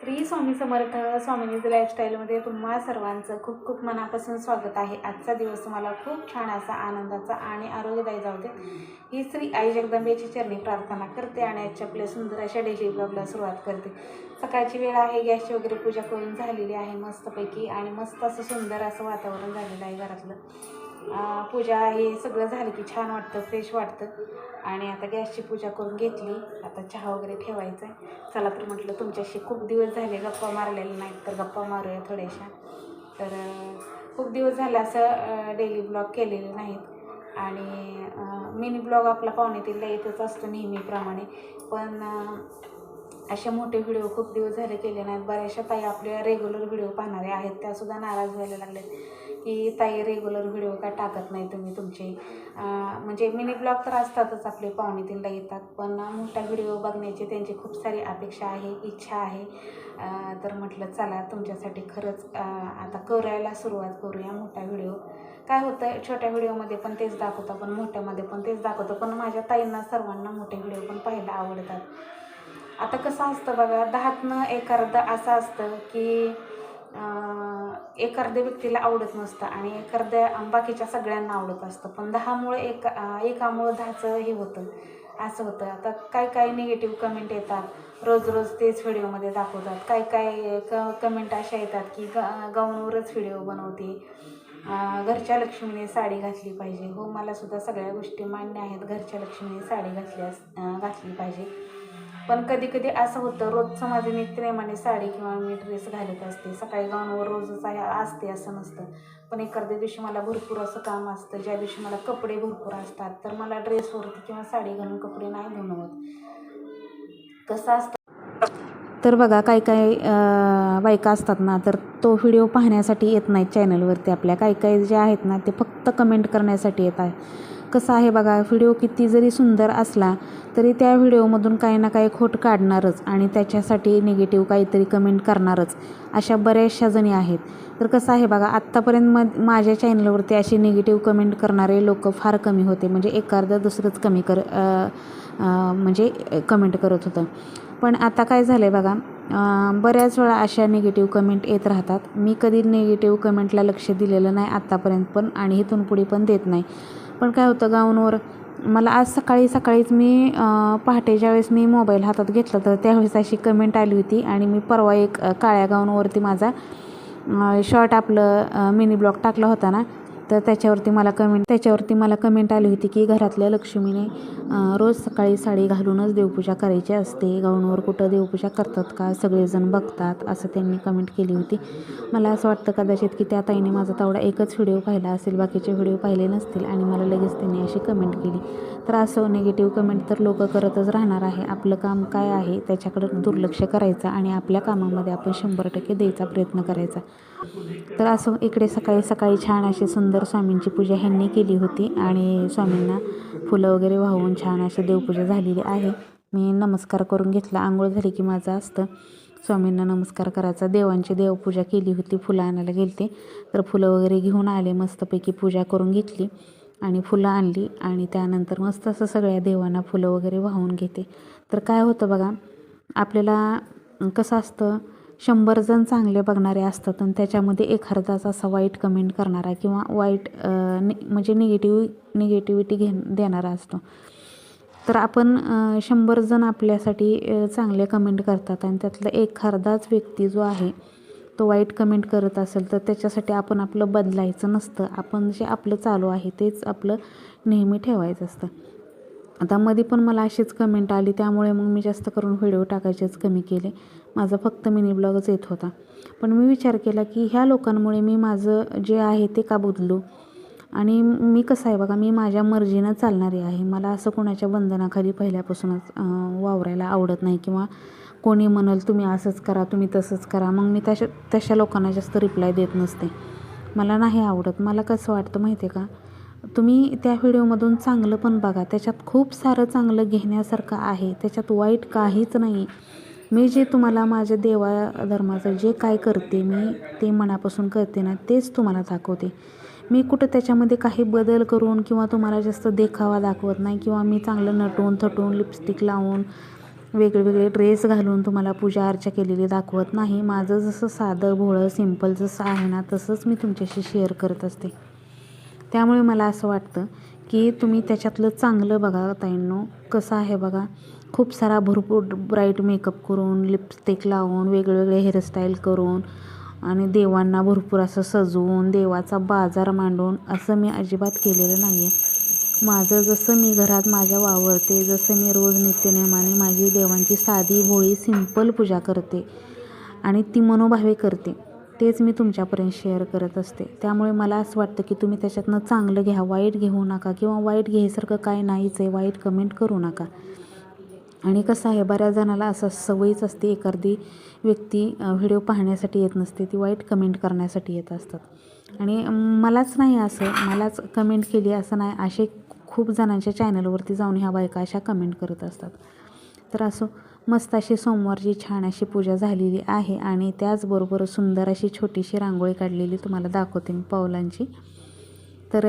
श्री स्वामी समर्थ स्वामिनीज लाईफस्टाईलमध्ये तुम्हा सर्वांचं खूप खूप मनापासून स्वागत आहे. आजचा दिवस तुम्हाला खूप छान असा आनंदाचा आणि आरोग्यदायी जाऊ दे. ही श्री आई जगदंबेची चरणी प्रार्थना करते आणि आजच्या आपल्या सुंदर अशा डेली ब्लॉगला सुरुवात करते. सकाळची वेळ आहे गॅसची वगैरे पूजा करून झालेली आहे मस्तपैकी आणि मस्त असं सुंदर असं वातावरण झालेलं आहे घरातलं. पूजा हे सगळं झालं की छान वाटतं फ्रेश वाटतं. आणि आता गॅसची पूजा करून घेतली. आता चहा वगैरे ठेवायचा आहे. चला तर म्हटलं तुमच्याशी खूप दिवस झाले गप्पा मारलेले नाहीत तर गप्पा मारूया थोड्याशा. तर खूप दिवस झाले असं डेली ब्लॉग केलेले नाहीत. आणि मिनी ब्लॉग आपला पाहुणेतीला येतच असतो नेहमीप्रमाणे. पण असे मोठे व्हिडिओ खूप दिवस झाले केले नाहीत. बऱ्याचशा ताई आपल्या रेग्युलर व्हिडिओ पाहणारे आहेत. त्यासुद्धा नाराज व्हायला लागलेत. की ताई रेग्युलर व्हिडिओ का टाकत नाही तुम्ही तुमचे. म्हणजे मिनी ब्लॉग तर असतातच आपले पाहुणे तीनला येतात. पण मोठा व्हिडिओ बघण्याची त्यांची खूप सारी अपेक्षा आहे इच्छा आहे. तर म्हटलं चला तुमच्यासाठी खरंच आता करायला सुरुवात करूया मोठा व्हिडिओ काय होतं छोट्या व्हिडिओमध्ये पण तेच दाखवतो पण मोठ्यामध्ये पण तेच दाखवतो. पण माझ्या ताईंना सर्वांना मोठे व्हिडिओ पण पाहायला आवडतात. आता कसं असतं बघा दहातनं एखादं असं असतं की एक अर्ध्या व्यक्तीला आवडत नसतं आणि एक अर्ध्या बाकीच्या सगळ्यांना आवडत असतं. पण दहामुळे एक एकामुळं दहाचं हे होतं. असं होतं. आता काय काय निगेटिव्ह कमेंट येतात? रोज रोज तेच व्हिडिओमध्ये दाखवतात. काय काय क कमेंट अशा येतात की ग गाऊनवरच व्हिडिओ बनवते. घरच्या लक्ष्मीने साडी घातली पाहिजे. हो मला सुद्धा सगळ्या गोष्टी मान्य आहेत. घरच्या लक्ष्मीने साडी घातली अस घातली पाहिजे. पण कधी कधी असं होतं रोजचं माझं प्रेमाने साडी किंवा मी ड्रेस घालत असते. सकाळी गाऊनवर रोजच आहे असते असं नसतं. पण एखाद्या दिवशी मला भरपूर असं काम असतं. ज्या दिवशी मला कपडे भरपूर असतात तर मला ड्रेसवरती किंवा साडी घालून कपडे नाही बनवत. कसं असतं? तर बघा काही काही बायका असतात ना तर तो व्हिडिओ पाहण्यासाठी येत नाहीत चॅनलवरती आपल्या काही काही जे आहेत ना ते फक्त कमेंट करण्यासाठी येत आहे. कसं आहे बघा व्हिडिओ किती जरी सुंदर असला तरी त्या व्हिडिओमधून काही ना काही खोट काढणारच आणि त्याच्यासाठी निगेटिव्ह काहीतरी कमेंट करणारच अशा बऱ्याचशा जणी आहेत. तर कसं आहे बघा आत्तापर्यंत म माझ्या चॅनलवरती असे निगेटिव्ह कमेंट करणारे लोक फार कमी होते. म्हणजे एखादं दुसरंच कमी कर म्हणजे कमेंट करत होतं. पण आता काय झालं आहे बघा बऱ्याच वेळा अशा निगेटिव्ह कमेंट येत राहतात. मी कधी निगेटिव्ह कमेंटला लक्ष दिलेलं नाही आत्तापर्यंत पण आणि इथून पुढे पण देत नाही. पण काय होतं गाऊनवर मला आज सकाळी सकाळीच मी पहाटे ज्यावेळेस मी मोबाईल हातात घेतला तर त्यावेळेस अशी कमेंट आली होती. आणि मी परवा एक काळ्या गाऊनवरती माझा शॉर्ट आपलं मिनी ब्लॉग टाकला होता ना तर त्याच्यावरती मला कमेंट त्याच्यावरती मला कमेंट आली होती की घरातल्या लक्ष्मीने रोज सकाळी साडी घालूनच देवपूजा करायची असते. गाऊनवर कुठं देवपूजा करतात का? सगळेजण बघतात असं त्यांनी कमेंट केली होती. मला असं वाटतं कदाचित की त्या ताईने माझा तेवढा एकच व्हिडिओ पाहिला असेल बाकीचे व्हिडिओ पाहिले नसतील आणि मला लगेच त्यांनी अशी कमेंट केली. तर असं निगेटिव्ह कमेंट तर लोक करतच राहणार आहे. आपलं काम काय आहे? त्याच्याकडं दुर्लक्ष करायचं आणि आपल्या कामामध्ये आपण शंभर टक्के द्यायचा प्रयत्न करायचा. तर असं इकडे सकाळी सकाळी छान अशी सुंदर स्वामींची पूजा ह्यांनी केली होती आणि स्वामींना फुलं वगैरे वाहून छान अशी देवपूजा झालेली आहे. मी नमस्कार करून घेतला. आंघोळ झाली की माझं असतं. स्वामींना नमस्कार करायचा. देवांची देवपूजा केली होती. फुलं आणायला गेलते. तर फुलं वगैरे घेऊन आले. मस्तपैकी पूजा करून घेतली आणि फुलं आणली आणि त्यानंतर मस्त असं सगळ्या देवांना फुलं वगैरे वाहून घेते. तर काय होतं बघा आपल्याला कसं असतं शंभर जण चांगले बघणारे असतात आणि त्याच्यामध्ये एखादाच असा वाईट कमेंट करणारा किंवा वाईट नि म्हणजे निगेटिव्ह निगेटिव्हिटी घे देणारा असतो. तर आपण शंभर जण आपल्यासाठी चांगले कमेंट करतात आणि त्यातला एखादाच व्यक्ती जो आहे तो वाईट कमेंट करत असेल तर त्याच्यासाठी आपण आपलं बदलायचं नसतं. आपण जे आपलं चालू आहे तेच आपलं नेहमी ठेवायचं असतं. आता मध्ये पण मला अशीच कमेंट आली त्यामुळे मग मी जास्त करून व्हिडिओ टाकायचेच कमी केले. माझा फक्त मिनी ब्लॉगच येत होता. पण मी विचार केला की ह्या लोकांमुळे मी माझं जे आहे ते का बदलू? आणि मी कसं आहे बघा मी माझ्या मर्जीनं चालणारी आहे. मला असं कोणाच्या बंधनाखाली पहिल्यापासूनच वावरायला आवडत नाही किंवा कोणी म्हणाल तुम्ही असंच करा तुम्ही तसंच करा. मग मी तशा तशा लोकांना जास्त रिप्लाय देत नसते. मला नाही आवडत. मला कसं वाटतं माहिती आहे का? तुम्ही त्या व्हिडिओमधून चांगलं पण बघा. त्याच्यात खूप सारं चांगलं घेण्यासारखं आहे. त्याच्यात वाईट काहीच नाही. मी जे तुम्हाला माझ्या देवा धर्माचं जे काय करते मी ते मनापासून करते ना तेच तुम्हाला दाखवते. मी कुठं त्याच्यामध्ये काही बदल करून किंवा तुम्हाला जास्त देखावा दाखवत नाही किंवा मी चांगलं नटून थटून लिपस्टिक लावून वेगवेगळे ड्रेस घालून तुम्हाला पूजा अर्चा केलेली दाखवत नाही. माझं जसं साधं भोळं सिंपल जसं आहे ना तसंच मी तुमच्याशी शेअर करत असते. त्यामुळे मला असं वाटतं की तुम्ही त्याच्यातलं चांगलं बघा ताईंनो. कसं आहे बघा. खूप सारा भरपूर ब्राईट मेकअप करून लिपस्टिक लावून वेगवेगळे हेअरस्टाईल करून आणि देवांना भरपूर असं सजवून देवाचा बाजार मांडून असं मी अजिबात केलेलं नाही आहे माझं जसं मी घरात माझ्या वावरते जसं मी रोज नित्यनेमाने माझी देवांची साधी भोळी सिंपल पूजा करते आणि ती मनोभावे करते. तेच मी तुमच्यापर्यंत शेअर करत असते. त्यामुळे मला असं वाटतं की तुम्ही त्याच्यातनं चांगलं घ्या वाईट घेऊ नका किंवा वाईट घ्यायसारखं काय नाहीच आहे वाईट कमेंट करू नका. आणि कसं आहे बऱ्याच जणाला असं सवयीच असते एखादी व्यक्ती व्हिडिओ पाहण्यासाठी येत नसते ती वाईट कमेंट करण्यासाठी येत असतात. आणि मलाच नाही असं मलाच कमेंट केली असं नाही असे खूप जणांच्या चॅनलवरती जाऊन ह्या बायका अशा कमेंट करत असतात. तर असो मस्त अशी सोमवारची छान अशी पूजा झालेली आहे आणि त्याचबरोबर सुंदर अशी छोटीशी रांगोळी काढलेली तुम्हाला दाखवते मी पावलांची. तर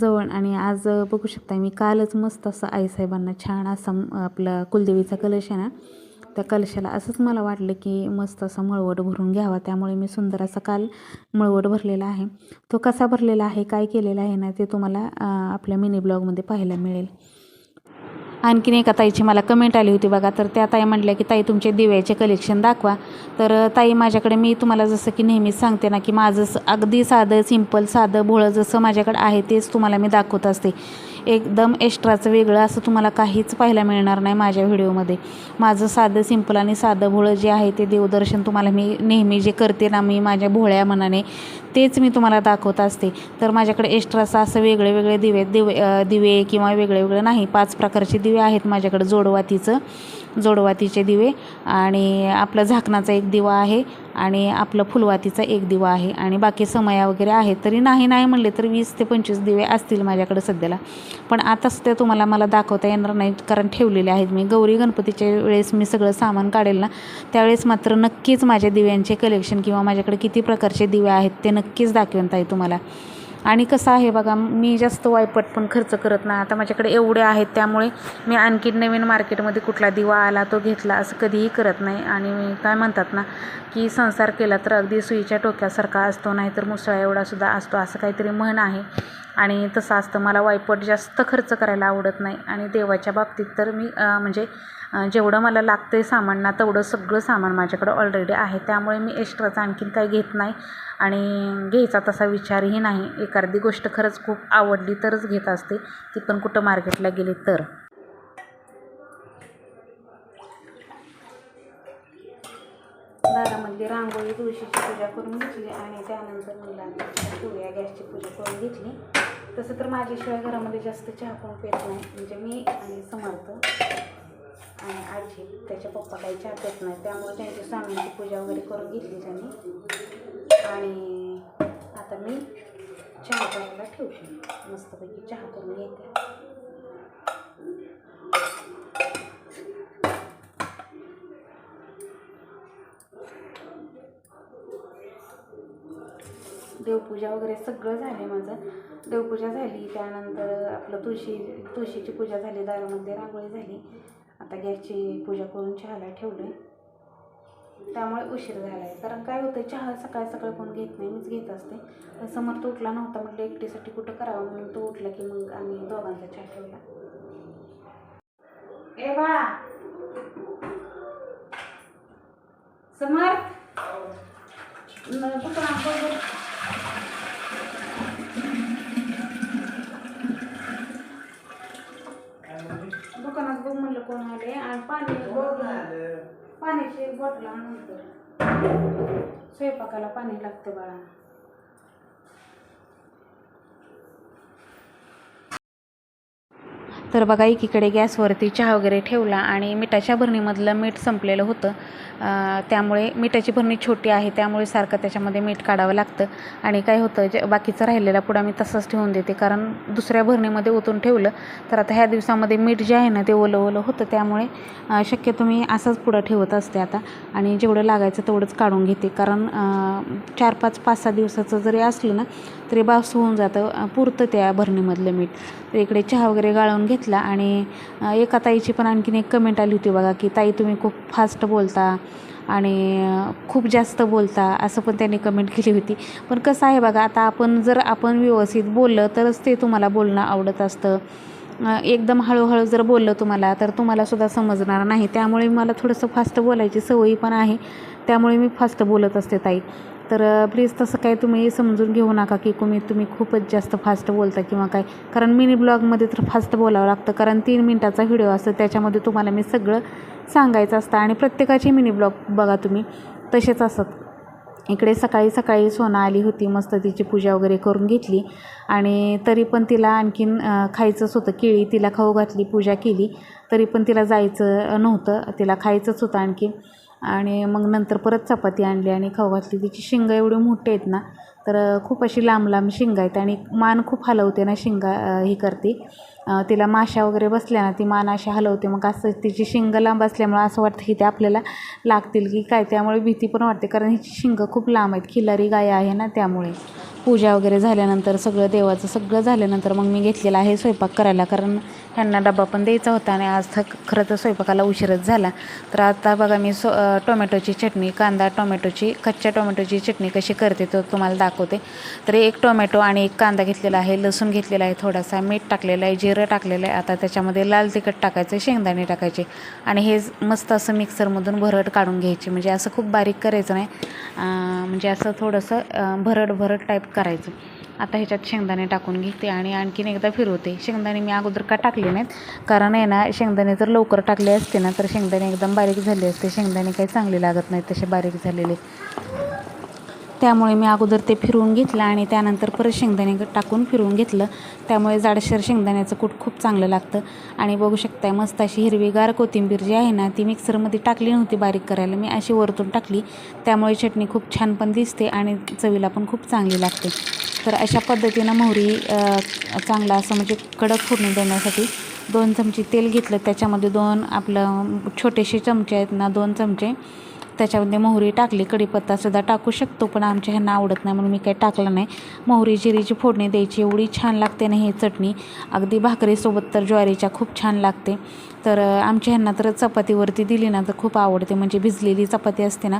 जवळ आणि आज बघू शकता मी कालच मस्त असं आईसाहेबांना छान असा आपला कुलदेवीचा कलश आहे ना त्या कलशाला असंच मला वाटलं की मस्त असा मळवट भरून घ्यावा. त्यामुळे मी सुंदर असा काल मळवट भरलेला आहे. तो कसा भरलेला आहे काय केलेला आहे ना ते तुम्हाला आपल्या मिनी ब्लॉगमध्ये पाहायला मिळेल. आणखीन एका ताईची मला कमेंट आली होती बघा. तर त्या ताई म्हटल्या की ताई तुमचे दिव्याचे कलेक्शन दाखवा. तर ताई माझ्याकडे मी तुम्हाला जसं की नेहमीच सांगते ना की माझं अगदी साधं सिंपल साधं भोळं जसं माझ्याकडे आहे तेच तुम्हाला मी दाखवत असते. एकदम एक्स्ट्राचं वेगळं असं तुम्हाला काहीच पाहायला मिळणार नाही माझ्या व्हिडिओमध्ये. माझं साधं सिंपल आणि साधं भोळं जे आहे ते देवदर्शन तुम्हाला मी नेहमी जे करते ना मी माझ्या भोळ्या मनाने तेच मी तुम्हाला दाखवत असते. तर माझ्याकडे एक्स्ट्राचं असं वेगळे वेगळे दिवे दिवे दिवे किंवा वेगळे वेगळे नाही पाच प्रकारचे दिवे आहेत माझ्याकडे. जोडवातीचं जोडवातीचे दिवे आणि आपलं झाकणाचा एक दिवा आहे आणि आपलं फुलवातीचा एक दिवा आहे. आणि बाकी समया वगैरे आहेत तरी नाही नाही म्हणले तर वीस ते पंचवीस दिवे असतील माझ्याकडे सध्याला. पण आताच सध्या तुम्हाला मला दाखवता येणार नाही कारण ठेवलेले आहेत मी. गौरी गणपतीच्या वेळेस मी सगळं सामान काढेल ना त्यावेळेस मात्र नक्कीच माझ्या दिव्यांचे कलेक्शन किंवा माझ्याकडे किती प्रकारचे दिवे आहेत ते नक्कीच दाखवेन ताई तुम्हाला. आणि कसं आहे बघा मी जास्त वायपट पण खर्च करत नाही. आता माझ्याकडे एवढे आहेत त्यामुळे मी आणखी नवीन मार्केटमध्ये कुठला दिवा आला तो घेतला असं कधीही करत नाही. आणि मी काय म्हणतात ना की संसार केला तर अगदी सुईच्या टोक्यासारखा असतो नाही तर मुसळा एवढा सुद्धा असतो असं काहीतरी म्हण आहे. आणि तसं असतं मला वायपट जास्त खर्च करायला आवडत नाही. आणि देवाच्या बाबतीत तर मी म्हणजे जेवढं मला लागतं आहे सामान ना तेवढं सगळं सामान माझ्याकडं ऑलरेडी आहे. त्यामुळे मी एक्स्ट्राचं आणखीन काही घेत नाही आणि घ्यायचा तसा विचारही नाही. एखादी गोष्ट खरंच खूप आवडली तरच घेत असते. ती पण कुठं मार्केटला गेली तर. दारामध्ये रांगोळी तुळशीची पूजा करून घेतली आणि त्यानंतर मुलांना ठेवूया गॅसची पूजा करून घेतली. तसं तर माझ्याशिवाय घरामध्ये जास्त चहा पण पेत नाही. म्हणजे मी आणि समर्थ आणि आजी त्याच्या पप्पा काही चहा नाही त्यामुळे त्यांची स्वामींची पूजा वगैरे करून घेतली त्यांनी. आणि आता मी चहा करायला ठेवते. मस्तपैकी चहा करून घेते. देवपूजा वगैरे सगळं झालं माझं. देवपूजा झाली त्यानंतर आपलं तुळशी तुळशीची पूजा झाली दारामध्ये रांगोळी झाली. आता गॅसची पूजा करून चहाला ठेवलं. आहे त्यामुळे उशीर झाला आहे कारण काय होतं चहा सकाळ सकाळ कोण घेत नाही मीच घेत असते. पण तो उठला नव्हता म्हटलं एकटीसाठी कुठं करावं? म्हणून तो उठला की मग आम्ही दोघांचा चहा ठेवला. ए बाळा समर्थ न- दुकानात बघ. म्हणलं कोण आले? आणि पाणी पाण्याची बॉटल आण नंतर स्वयंपाकाला पाणी लागतं बाळा. तर बघा एकीकडे गॅसवरती चहा वगैरे ठेवला आणि मिठाच्या भरणीमधलं मीठ संपलेलं होतं. त्यामुळे मिठाची भरणी छोटी आहे त्यामुळे सारखं त्याच्यामध्ये मीठ काढावं लागतं. आणि काय होतं जे बाकीचं राहिलेला पुडा मी तसंच ठेवून देते कारण दुसऱ्या भरणीमध्ये ओतून ठेवलं तर आता ह्या दिवसामध्ये मीठ जे आहे ना ते ओलं ओलं होतं. त्यामुळे शक्यतो मी असाच पुडा ठेवत असते आता. आणि जेवढं लागायचं तेवढंच काढून घेते कारण चार पाच पाच सहा दिवसाचं जरी असलं ना तरी बास होऊन जातं पुरतं त्या भरणीमधलं मीठ. तर इकडे चहा वगैरे गाळून घेतला. घेतला आणि एका ताईची पण आणखीन एक कमेंट आली होती बघा की ताई तुम्ही खूप फास्ट बोलता आणि खूप जास्त बोलता असं पण त्यांनी कमेंट केली होती. पण कसं आहे बघा आता आपण जर आपण व्यवस्थित बोललं तरच ते तुम्हाला बोलणं आवडत असतं. एकदम हळूहळू जर बोललं तुम्हाला तर तुम्हालासुद्धा समजणार नाही. त्यामुळे मला थोडंसं फास्ट बोलायची सवयी पण आहे. त्यामुळे मी फास्ट बोलत असते ताई. तर प्लीज तसं काय तुम्ही समजून घेऊ नका की तुम्ही तुम्ही खूपच जास्त फास्ट बोलता किंवा काय. कारण मिनी ब्लॉगमध्ये तर फास्ट बोलावं लागतं. कारण तीन मिनटाचा व्हिडिओ असतो त्याच्यामध्ये तुम्हाला मी सगळं सांगायचं असतं. आणि प्रत्येकाचे मिनी ब्लॉग बघा तुम्ही. तसेच असत इकडे सकाळी सकाळी सोना आली होती मस्त तिची पूजा वगैरे करून घेतली. आणि तरी पण तिला आणखीन खायचंच होतं. केळी तिला खाऊ घातली पूजा केली. तरी पण तिला जायचं नव्हतं. तिला खायचंच होतं आणखीन. आणि मग नंतर परत चपाती आणली आणि खाऊ घातली. तिची शिंगं एवढी मोठी आहेत ना तर खूप अशी लांब लांब शिंगं आहेत आणि मान खूप हलवते ना शिंगा ही करते. तिला माशा वगैरे बसल्या ना ती मान अशी हलवते. मग असं तिची शिंगं लांब असल्यामुळं असं वाटतं की ते आपल्याला लागतील की काय त्यामुळे भीती पण वाटते. कारण हिची शिंगं खूप लांब आहेत. खिलारी गाय आहे ना त्यामुळे. पूजा वगैरे झाल्यानंतर सगळं देवाचं सगळं झाल्यानंतर मग मी घेतलेला आहे स्वयंपाक करायला. कारण ह्यांना डबा पण द्यायचा होता आणि आज थक खरं तर स्वयंपाकाला उशीरच झाला. तर आता बघा मी सो टोमॅटोची चटणी कांदा टोमॅटोची कच्च्या टोमॅटोची चटणी कशी करते तो तुम्हाला दाखवते. तर एक टोमॅटो आणि एक कांदा घेतलेला आहे लसूण घेतलेला आहे थोडासा मीठ टाकलेलं आहे जिरं टाकलेलं आहे. आता त्याच्यामध्ये लाल तिखट टाकायचं शेंगदाणे टाकायचे. आणि हे मस्त असं मिक्सरमधून भरड काढून घ्यायची. म्हणजे असं खूप बारीक करायचं नाही. म्हणजे असं थोडंसं भरड भरड टाईप करायचं. आता ह्याच्यात शेंगदाणे टाकून घेते आणि आणखीन एकदा फिरवते. शेंगदाणे मी अगोदर का टाकले नाहीत? कारण आहे ना शेंगदाणे जर लवकर टाकले असते ना तर शेंगदाणे एकदम बारीक झाले असते. शेंगदाणे काही चांगले लागत नाहीत तसे बारीक झालेले. त्यामुळे मी अगोदर ते फिरवून घेतलं आणि त्यानंतर परत शेंगदाणे टाकून फिरवून घेतलं. त्यामुळे जाडसर शेंगदाण्याचं कूट खूप चांगलं लागतं. आणि बघू शकताय मस्त अशी हिरवीगार कोथिंबीर जी आहे ना ती मिक्सरमध्ये टाकली नव्हती बारीक करायला. मी अशी वरतून टाकली. त्यामुळे चटणी खूप छान पण दिसते आणि चवीला पण खूप चांगली लागते. तर अशा पद्धतीनं मोहरी चांगला असं म्हणजे कडक फोडणी देण्यासाठी दोन चमचे तेल घेतलं. त्याच्यामध्ये दोन आपलं छोटेसे चमचे आहेत ना दोन चमचे त्याच्यामध्ये मोहरी टाकली कढीपत्तासुद्धा टाकू शकतो पण आमच्या ह्यांना आवडत नाही म्हणून मी काही टाकलं नाही. मोहरी जिरीची फोडणी द्यायची एवढी छान लागते ना ही चटणी. अगदी भाकरीसोबत तर ज्वारीच्या खूप छान लागते. तर आमच्या ह्यांना तर चपातीवरती दिली ना तर खूप आवडते. म्हणजे भिजलेली चपाती असते ना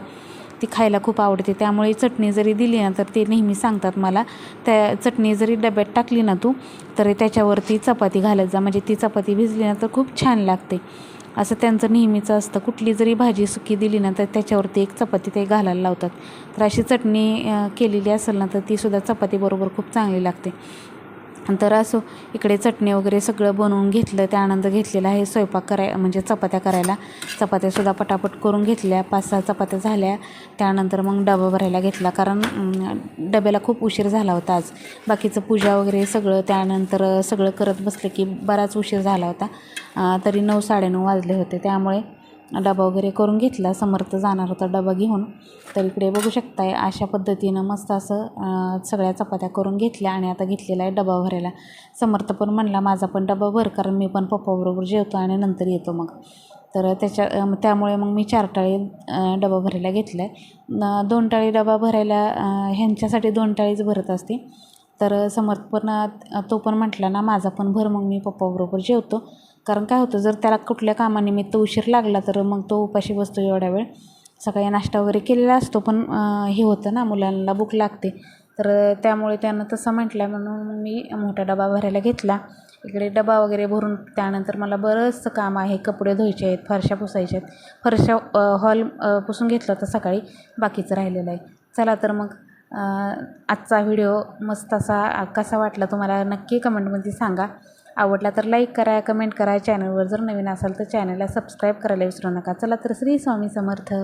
ती खायला खूप आवडते. त्यामुळे चटणी जरी दिली ना तर ते नेहमी सांगतात मला त्या चटणी जरी डब्यात टाकली ना तू तर त्याच्यावरती चपाती घालत जा. म्हणजे ती चपाती भिजली ना तर खूप छान लागते. असं त्यांचं नेहमीचं असतं. कुठली जरी भाजी सुकी दिली ना तर त्याच्यावरती एक चपाती ते घालायला लावतात. तर अशी चटणी केलेली असेल ना तर तीसुद्धा चपातीबरोबर खूप चांगली लागते. तर असो इकडे चटणी वगैरे सगळं बनवून घेतलं. त्यानंतर घेतलेला आहे स्वयंपाक कराय म्हणजे चपात्या करायला. चपात्यासुद्धा पटापट करून घेतल्या. पाच सहा चपात्या झाल्या. त्यानंतर मग डबा भरायला घेतला. कारण डब्याला खूप उशीर झाला होता आज. बाकीचं पूजा वगैरे सगळं त्यानंतर सगळं करत बसलं की बराच उशीर झाला होता. तरी नऊ साडेनऊ वाजले होते. त्यामुळे डबा वगैरे करून घेतला समर्थ जाणार होता डबा घेऊन. तर इकडे बघू शकताय अशा पद्धतीनं मस्त असं सगळ्या चपात्या करून घेतल्या आणि आता घेतलेला आहे डबा भरायला. समर्थ पण म्हणला माझा पण डबा भर कारण मी पण पप्पाबरोबर जेवतो आणि नंतर येतो मग. तर त्याच्या त्यामुळे मग मी चार टाळी डबा भरायला घेतला आहे दोन टाळी डबा भरायला ह्यांच्यासाठी दोन टाळीच भरत असते. तर समर्थ पण तो पण म्हटला ना माझा पण भर मग मी पप्पाबरोबर जेवतो. कारण काय होतं जर त्याला कुठल्या कामानिमित्त उशीर लागला तर मग तो उपाशी बसतो एवढ्या वेळ. सकाळी नाश्ता वगैरे केलेला असतो पण हे होतं ना मुलांना भूक लागते. तर त्यामुळे त्यानं तसं म्हटलं म्हणून मी मोठा डबा भरायला घेतला. इकडे डबा वगैरे भरून त्यानंतर मला बरंचसं काम आहे कपडे धुवायचे आहेत फरशा पुसायच्या आहेत. फरशा हॉल पुसून घेतला होता सकाळी बाकीचं राहिलेलं आहे. चला तर मग आजचा व्हिडिओ मस्त असा कसा वाटला तुम्हाला नक्की कमेंटमध्ये सांगा. आवडला तर लाईक करा कमेंट करा. चॅनलवर जर नवीन असाल तर चॅनलला सबस्क्राईब करायला विसरू नका. चला तर श्री स्वामी समर्थ.